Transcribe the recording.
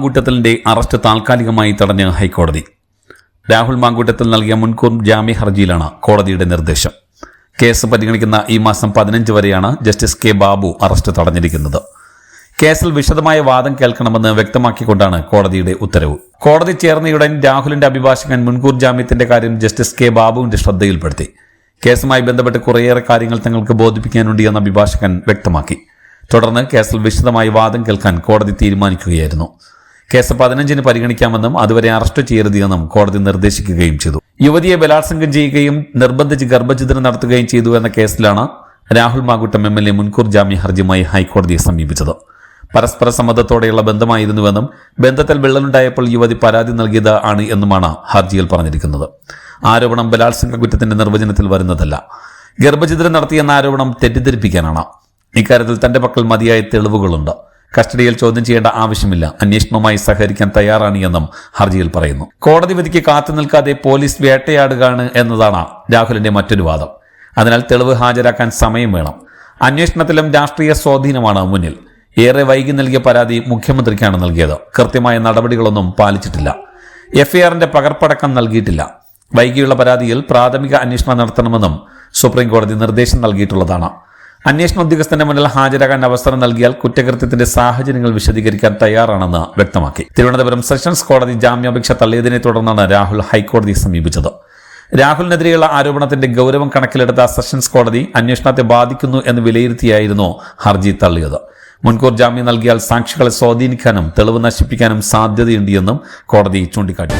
മാങ്കൂട്ടത്തലിന്റെ arrest താൽക്കാലികമായി തടഞ്ഞ ഹൈക്കോടതി. രാഹുൽ മാങ്കൂട്ടത്തിൽ നൽകിയ മുൻകൂർ ജാമ്യ ഹർജിയിലാണ് കോടതിയുടെ നിർദ്ദേശം. കേസ് പരിഗണിക്കുന്ന ഈ മാസം പതിനഞ്ച് വരെയാണ് ജസ്റ്റിസ് കെ ബാബു അറസ്റ്റ് തടഞ്ഞിരിക്കുന്നത്. കേസിൽ വിശദമായ വാദം കേൾക്കണമെന്ന് വ്യക്തമാക്കിക്കൊണ്ടാണ് കോടതിയുടെ ഉത്തരവ്. കോടതി ചേർന്നയുടൻ രാഹുലിന്റെ അഭിഭാഷകൻ മുൻകൂർ ജാമ്യത്തിന്റെ കാര്യം ജസ്റ്റിസ് കെ ബാബുവിന്റെ ശ്രദ്ധയിൽപ്പെടുത്തി. കേസുമായി ബന്ധപ്പെട്ട് കുറേയേറെ കാര്യങ്ങൾ തങ്ങൾക്ക് ബോധിപ്പിക്കാനുണ്ട് എന്ന അഭിഭാഷകൻ വ്യക്തമാക്കി. തുടർന്ന് കേസിൽ വിശദമായി വാദം കേൾക്കാൻ കോടതി തീരുമാനിക്കുകയായിരുന്നു. കേസ് പതിനഞ്ചിന് പരിഗണിക്കാമെന്നും അതുവരെ അറസ്റ്റ് ചെയ്യരുതെന്നും കോടതി നിർദ്ദേശിക്കുകയും ചെയ്തു. യുവതിയെ ബലാത്സംഗം ചെയ്യുകയും നിർബന്ധിച്ച് ഗർഭഛിദ്രം നടത്തുകയും ചെയ്തു എന്ന കേസിലാണ് Rahul Makuttam M L A മുൻകൂർ ജാമ്യ ഹർജിയുമായി ഹൈക്കോടതിയെ സമീപിച്ചത്. പരസ്പര സമ്മതത്തോടെയുള്ള ബന്ധമായിരുന്നുവെന്നും ബന്ധത്തിൽ വിള്ളലുണ്ടായപ്പോൾ യുവതി പരാതി നൽകിയത് ആണ് എന്നുമാണ് ഹർജിയിൽ പറഞ്ഞിരിക്കുന്നത്. ആരോപണം ബലാത്സംഗ കുറ്റത്തിന്റെ നിർവചനത്തിൽ വരുന്നതല്ല. ഗർഭഛിദ്രം നടത്തിയെന്ന ആരോപണം തെറ്റിദ്ധരിപ്പിക്കാനാണ്. ഇക്കാര്യത്തിൽ തന്റെ പക്കൽ മതിയായ തെളിവുകളുണ്ട്. കസ്റ്റഡിയിൽ ചോദ്യം ചെയ്യേണ്ട ആവശ്യമില്ല. അന്വേഷണവുമായി സഹകരിക്കാൻ തയ്യാറാണ് എന്നും ഹർജിയിൽ പറയുന്നു. കോടതി വിധിക്ക് കാത്തു നിൽക്കാതെ പോലീസ് വേട്ടയാടുകയാണ് എന്നതാണ് രാഹുലിന്റെ മറ്റൊരു വാദം. അതിനാൽ തെളിവ് ഹാജരാക്കാൻ സമയം വേണം. അന്വേഷണത്തിലും രാഷ്ട്രീയ സ്വാധീനമാണ് മുന്നിൽ. ഏറെ വൈകി നൽകിയ പരാതി മുഖ്യമന്ത്രിക്കാണ് നൽകിയത്. കൃത്യമായ നടപടികളൊന്നും പാലിച്ചിട്ടില്ല. എഫ്ഐആറിന്റെ പകർപ്പടക്കം നൽകിയിട്ടില്ല. വൈകിയുള്ള പരാതിയിൽ പ്രാഥമിക അന്വേഷണം നടത്തണമെന്നും സുപ്രീം കോടതി നിർദ്ദേശം നൽകിയിട്ടുള്ളതാണ്. അന്വേഷണ ഉദ്യോഗസ്ഥന്റെ മുന്നിൽ ഹാജരാകാൻ അവസരം നൽകിയാൽ കുറ്റകൃത്യത്തിന്റെ സാഹചര്യങ്ങൾ വിശദീകരിക്കാൻ തയ്യാറാണെന്ന് വ്യക്തമാക്കി. തിരുവനന്തപുരം സെഷൻസ് കോടതി ജാമ്യാപേക്ഷ തള്ളിയതിനെ തുടർന്നാണ് രാഹുൽ ഹൈക്കോടതിയെ സമീപിച്ചത്. രാഹുലിനെതിരെയുള്ള ആരോപണത്തിന്റെ ഗൗരവം കണക്കിലെടുത്ത സെഷൻസ് കോടതി അന്വേഷണത്തെ ബാധിക്കുന്നു എന്ന് വിലയിരുത്തിയായിരുന്നു ഹർജി തള്ളിയത്. മുൻകൂർ ജാമ്യം നൽകിയാൽ സാക്ഷികളെ സ്വാധീനിക്കാനും തെളിവ് നശിപ്പിക്കാനും സാധ്യതയുണ്ട് എന്നും കോടതി ചൂണ്ടിക്കാട്ടി.